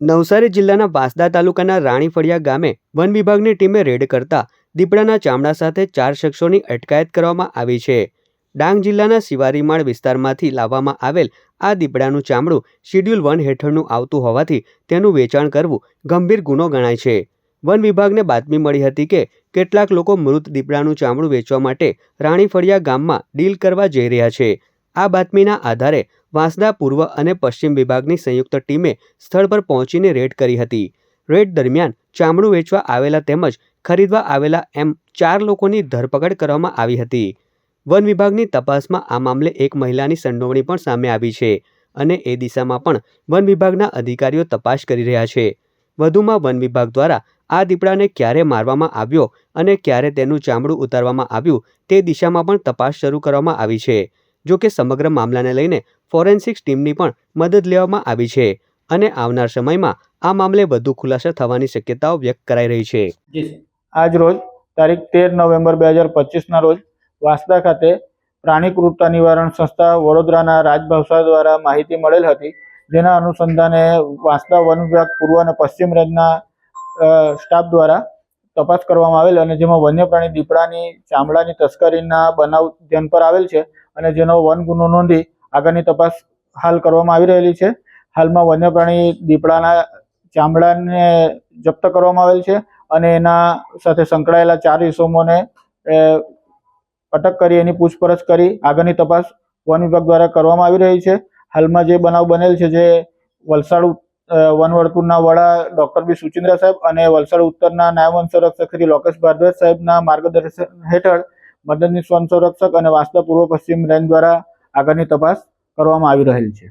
નવસારી જિલ્લાના વાંસદા તાલુકાના રાણીફળિયા ગામે વન વિભાગની ટીમે રેડ કરતા દીપડાના ચામડા સાથે ચાર શખ્સોની અટકાયત કરવામાં આવી છે. ડાંગ જિલ્લાના શિવારીમાળ વિસ્તારમાંથી લાવવામાં આવેલ આ દીપડાનું ચામડું શિડ્યુલ વન હેઠળનું આવતું હોવાથી તેનું વેચાણ કરવું ગંભીર ગુનો ગણાય છે. વન વિભાગને બાતમી મળી હતી કે કેટલાક લોકો મૃત દીપડાનું ચામડું વેચવા માટે રાણીફળિયા ગામમાં ડીલ કરવા જઈ રહ્યા છે. આ બાતમીના આધારે વાંસદા પૂર્વ અને પશ્ચિમ વિભાગની સંયુક્ત ટીમે સ્થળ પર પહોંચીને રેડ કરી હતી. રેડ દરમિયાન ચામડું વેચવા આવેલા તેમજ ખરીદવા આવેલા એમ ચાર લોકોની ધરપકડ કરવામાં આવી હતી. વન વિભાગની તપાસમાં આ મામલે એક મહિલાની સંડોવણી પણ સામે આવી છે અને એ દિશામાં પણ વન વિભાગના અધિકારીઓ તપાસ કરી રહ્યા છે. વધુમાં વન વિભાગ દ્વારા આ દીપડાને ક્યારે મારવામાં આવ્યો અને ક્યારે તેનું ચામડું ઉતારવામાં આવ્યું તે દિશામાં પણ તપાસ શરૂ કરવામાં આવી છે. જો કે સમગ્ર મામલાને લઈને ફોરેન્સિક્સ ટીમની પણ મદદ લેવામાં આવી છે અને આવનાર સમયમાં આ મામલે વધુ ખુલાસા થવાની શક્યતાઓ વ્યક્ત કરાઈ રહી છે. આજ રોજ તારીખ તેર નવેમ્બર બે હજાર પચીસના રોજ વાંસદા ખાતે પ્રાણી ક્રૂરતા નિવારણ સંસ્થા વડોદરાના રાજભાષા દ્વારા માહિતી મળેલ હતી, જેના અનુસંધાને વાંસદા વન વિભાગ પૂર્વ અને પશ્ચિમ રેન્જના સ્ટાફ દ્વારા તપાસ કરવામાં આવેલ અને જેમાં વન્ય પ્રાણી દીપડાની, ચામડાની તસ્કરીના બનાવ ધ્યાન પર આવેલ છે અને જેનો વન ગુનો નોંધી આગળની તપાસ હાલ કરવામાં આવી રહેલી છે. હાલમાં વન્ય પ્રાણી દીપડાના ચામડાને જપ્ત કરવામાં આવેલ છે અને એના સાથે સંકળાયેલા ચાર ઇસમોને અટક કરી એની પૂછપરછ કરી આગળની તપાસ વન વિભાગ દ્વારા કરવામાં આવી રહી છે. હાલમાં જે બનાવ બનેલ છે જે વલસાડ વન વર્તુળના વડા ડોક્ટર બી સુચિન્દ્ર સાહેબ અને વલસાડ ઉત્તરના નાયબ વન સંરક્ષક શ્રી લોકેશ ભારદ્વાજ સાહેબના માર્ગદર્શન હેઠળ મદદનીશ વન સંરક્ષક અને વાસ્તવ પૂર્વ પશ્ચિમ રેન્જ દ્વારા આગળની તપાસ કરવામાં આવી રહેલ છે.